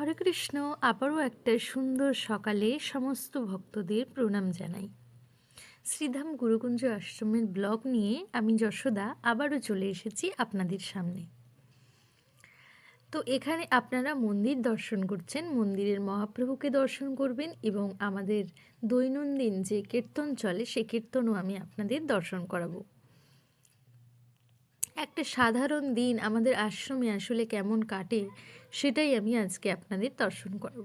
হরে কৃষ্ণ, আবারও একটা সুন্দর সকালে সমস্ত ভক্তদের প্রণাম জানাই। শ্রীধাম গুরুকুঞ্জ আশ্রমের ব্লগ নিয়ে আমি যশোদা আবারও চলে এসেছি আপনাদের সামনে। তো এখানে আপনারা মন্দির দর্শন করছেন, মন্দিরের মহাপ্রভুকে দর্শন করবেন এবং আমাদের দৈনন্দিন যে কীর্তন চলে, সে কীর্তনও আমি আপনাদের দর্শন করাবো। একটা সাধারণ দিন আমাদের আশ্রমে আসলে কেমন কাটে সেটাই আমি আজকে আপনাদের দর্শন করব।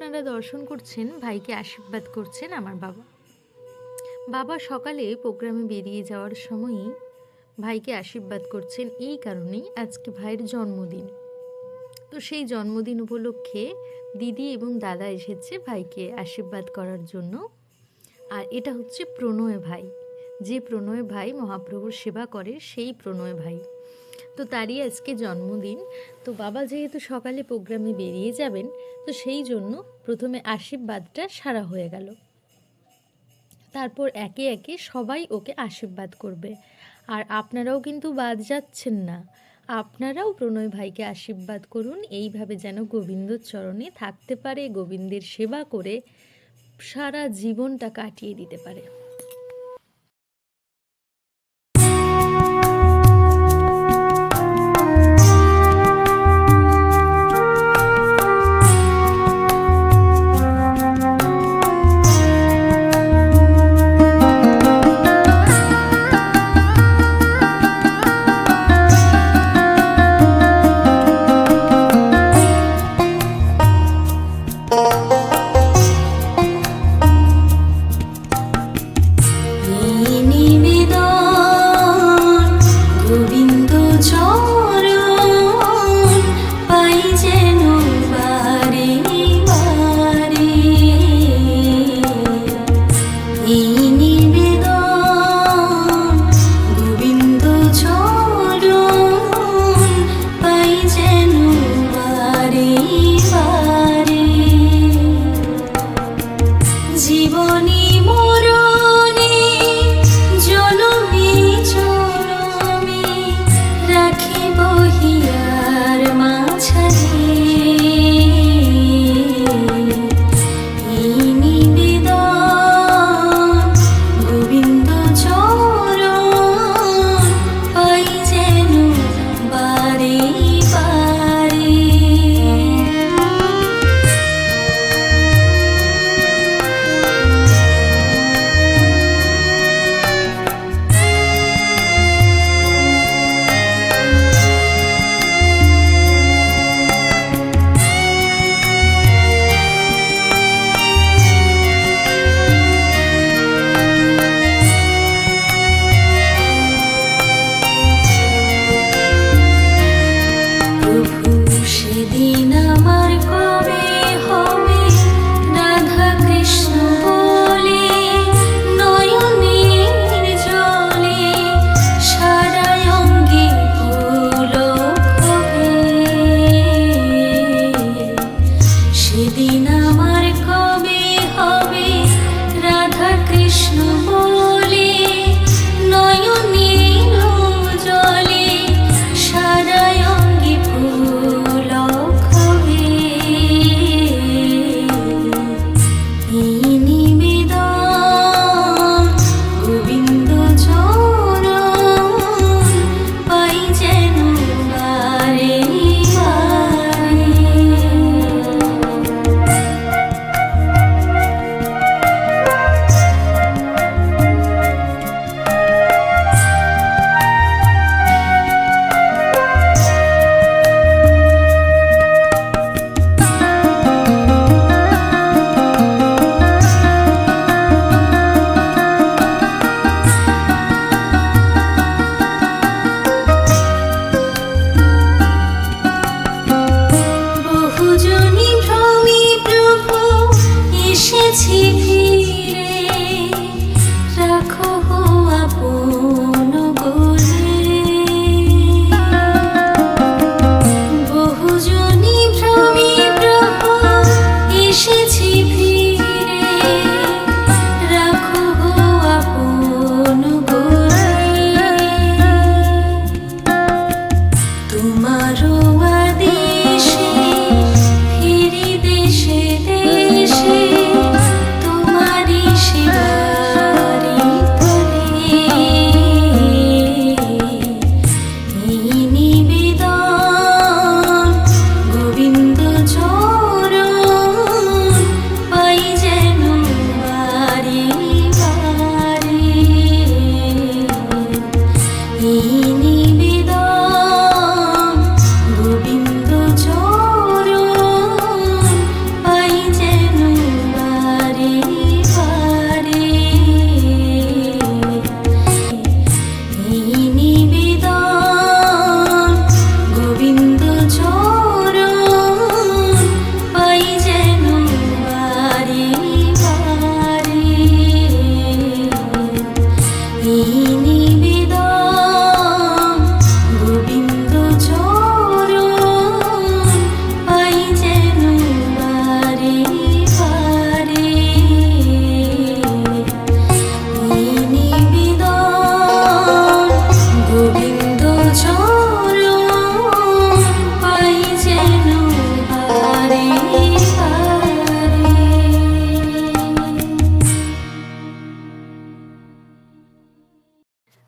আপনারা দর্শন করছেন, ভাইকে আশীর্বাদ করছেন আমার বাবা। বাবা সকালে প্রোগ্রামে বেরিয়ে যাওয়ার সময়ই ভাইকে আশীর্বাদ করছেন এই কারণেই আজকে ভাইয়ের জন্মদিন। তো সেই জন্মদিন উপলক্ষে দিদি এবং দাদা এসেছে ভাইকে আশীর্বাদ করার জন্য। আর এটা হচ্ছে প্রণয় ভাই। যে প্রণয় ভাই মহাপ্রভুর সেবা করে, সেই প্রণয় ভাই। তো তারই আজকে জন্মদিন। তো বাবা যেহেতু সকালে প্রোগ্রামে বেরিয়ে যাবেন তো সেই জন্য প্রথমে আশীর্বাদটা সারা হয়ে গেল। তারপর একে একে সবাই ওকে আশীর্বাদ করবে। আর আপনারাও কিন্তু বাদ যাচ্ছেন না। আপনারাও প্রণয় ভাইকে আশীর্বাদ করুন, এইভাবে যেন গোবিন্দর চরণে থাকতে পারে, গোবিন্দের সেবা করে সারা জীবনটা কাটিয়ে দিতে পারে। touch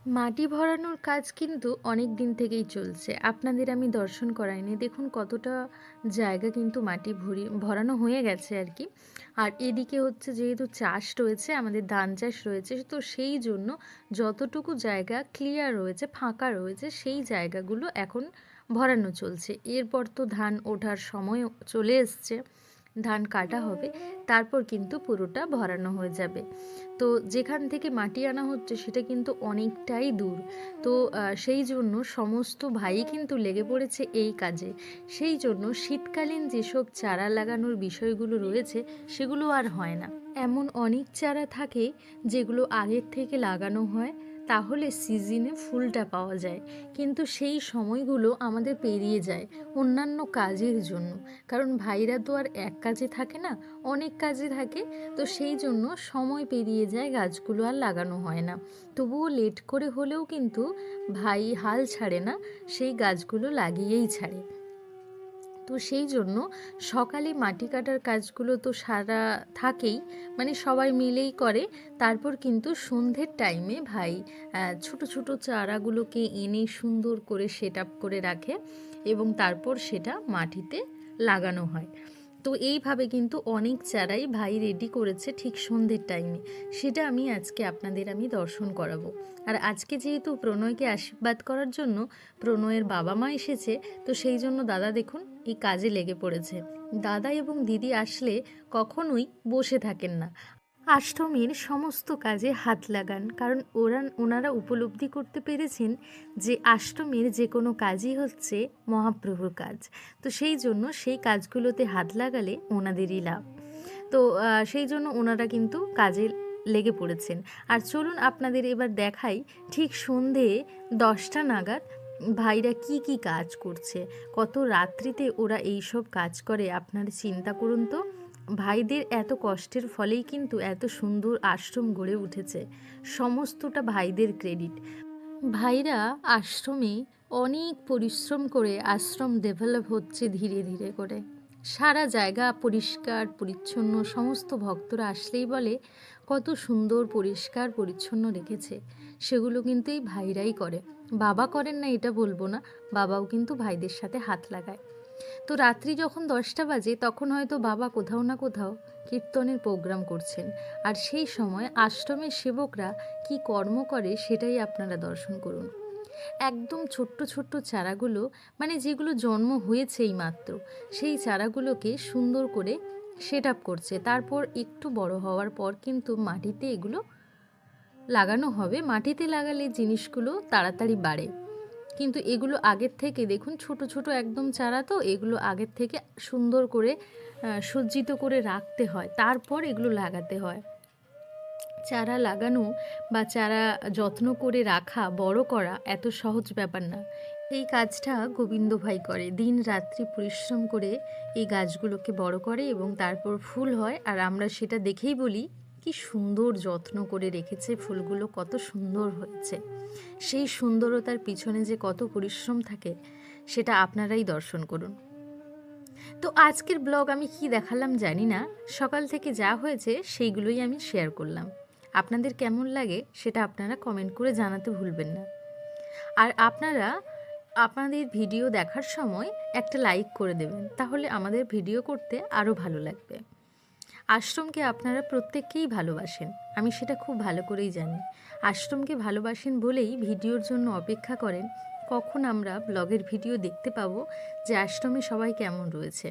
মাটি ভরানোর কাজ কিন্তু অনেক দিন থেকেই চলছে। আপনাদের আমি দর্শন করাইনি। দেখুন কতটা জায়গা কিন্তু মাটি ভরি, ভরানো হয়ে গেছে আর কি। আর এদিকে হচ্ছে যেহেতু চাষ রয়েছে, আমাদের ধান চাষ রয়েছে, তো সেই জন্য যতটুকু জায়গা ক্লিয়ার রয়েছে, ফাঁকা রয়েছে, সেই জায়গাগুলো এখন ভরানো চলছে। এরপর তো ধান ওঠার সময় চলে এসছে। ধান কাটা হবে, তারপর কিন্তু পুরোটা ভরানো হয়ে যাবে। তো যেখান থেকে মাটি আনা হচ্ছে সেটা কিন্তু অনেকটাই দূর। তো সেই জন্য সমস্ত ভাই কিন্তু লেগে পড়েছে এই কাজে। সেই জন্য শীতকালীন যেসব চারা লাগানোর বিষয়গুলো রয়েছে, সেগুলো আর হয় না। এমন অনেক চারা থাকে যেগুলো আগের থেকে লাগানো হয় তাহলে সিজনে ফুলটা পাওয়া যায়। কিন্তু সেই সময়গুলো আমাদের পেরিয়ে যায় অন্যান্য কাজের জন্য। কারণ ভাইরা তো আর এক কাজে থাকে না, অনেক কাজে থাকে। তো সেই জন্য সময় পেরিয়ে যায় গাছগুলো আর লাগানো হয় না। তবুও লেট করে হলেও কিন্তু ভাই হাল ছাড়ে না, সেই গাছগুলো লাগিয়েই ছাড়ে। তো সেই জন্য সকালে মাটি কাটার কাজগুলো তো সারা থাকেই মানে সবাই মিলেই করে। তারপর কিন্তু সন্ধ্যের টাইমে ভাই ছোট ছোট চারাগুলোকে এনে সুন্দর করে সেট করে রাখে এবং তারপর সেটা মাটিতে লাগানো হয়। তো এইভাবে কিন্তু অনেক চারাই ভাই রেডি করেছে ঠিক সন্ধ্যের টাইমে সেটা আমি আজকে আপনাদের আমি দর্শন করাবো। আর আজকে যেহেতু প্রণয়কে আশীর্বাদ করার জন্য প্রণয়ের বাবা মা এসেছে, তো সেই জন্য দাদা দেখুন এই কাজে লেগে পড়েছে। দাদা এবং দিদি আসলে কখনোই বসে থাকেন না। অষ্টমীর সমস্ত কাজে হাত লাগান। কারণ ওরা, ওনারা উপলব্ধি করতে পেরেছেন যে অষ্টমীর যে কোনো কাজই হচ্ছে মহাপ্রভুর কাজ। তো সেই জন্য সেই কাজগুলোতে হাত লাগালে ওনাদেরই লাভ। তো সেই জন্য ওনারা কিন্তু কাজে লেগে পড়েছেন। আর চলুন আপনাদের এবার দেখাই ঠিক সন্ধে দশটা নাগাদ ভাইরা কি কি কাজ করছে। কত রাত্রিতে ওরা এই সব কাজ করে, আপনারা চিন্তা করুন তো। ভাইদের এত কষ্টের ফলেই কিন্তু এত সুন্দর আশ্রম গড়ে উঠেছে। সমস্তটা ভাইদের ক্রেডিট। ভাইরা আশ্রমে অনেক পরিশ্রম করে আশ্রম ডেভেলপ হচ্ছে ধীরে ধীরে করে। সারা জায়গা পরিষ্কার, পরিচ্ছন্ন, সমস্ত ভক্তরা আসলেই বলে, কত সুন্দর, পরিষ্কার, পরিচ্ছন্ন রেখেছে। সেগুলো কিন্তু এই ভাইরাই করে। বাবা করেন না, এটা বলব না। বাবাও কিন্তু ভাইদের সাথে হাত লাগায়। তো রাত্রি যখন দশটা বাজে, তখন হয়তো বাবা কোথাও না কোথাও কীর্তনের প্রোগ্রাম করছেন। আর সেই সময় আশ্রমের সেবকরা কি কর্ম করে সেটাই আপনারা দর্শন করুন। একদম ছোট্ট ছোট্ট চারাগুলো মানে যেগুলো জন্ম হয়েছে এই মাত্র, সেই চারাগুলোকে সুন্দর করে সেট আপ করছে। তারপর একটু বড় হওয়ার পর কিন্তু মাটিতে এগুলো লাগানো হবে। মাটিতে লাগালে জিনিসগুলো তাড়াতাড়ি বাড়ে। কিন্তু এগুলো আগের থেকে, দেখুন ছোট ছোট একদম চারা তো, এগুলো আগের থেকে সুন্দর করে সজ্জিত করে রাখতে হয়। তারপর এগুলো লাগাতে হয়। চারা লাগানো বা চারা যত্ন করে রাখা, বড় করা এত সহজ ব্যাপার না। এই কাজটা গোবিন্দ ভাই করে। দিন রাত্রি পরিশ্রম করে এই গাছগুলোকে বড় করে এবং তারপর ফুল হয়। আর আমরা সেটা দেখেই বলি কি সুন্দর যত্ন করে রেখেছে ফুলগুলো, কত সুন্দর হয়েছে। সেই সুন্দরতার পিছনে যে কত পরিশ্রম থাকে, সেটা আপনারাই দর্শন করুন। তো আজকের ব্লগ আমি কি দেখালাম জানি না, সকাল থেকে যা হয়েছে সেইগুলোই আমি শেয়ার করলাম। আপনাদের কেমন লাগে সেটা আপনারা কমেন্ট করে জানাতে ভুলবেন না। আর আপনারা আপনাদের ভিডিও দেখার সময় একটা লাইক করে দেবেন, তাহলে আমাদের ভিডিও করতে আরও ভালো লাগবে। আশ্রমকে আপনারা প্রত্যেককেই ভালোবাসেন, আমি সেটা খুব ভালো করেই জানি। আশ্রমকে ভালোবাসেন বলেই ভিডিওর জন্য অপেক্ষা করেন, কখন আমরা ব্লগের ভিডিও দেখতে পাবো যে আশ্রমে সবাই কেমন রয়েছে।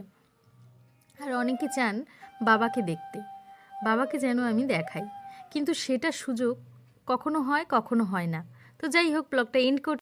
আর অনেকে চান বাবাকে দেখতে, বাবাকে যেন আমি দেখাই। কিন্তু সেটা সুযোগ কখনো হয় কখনো হয় না। তো যাই হোক, ব্লগটা এন্ড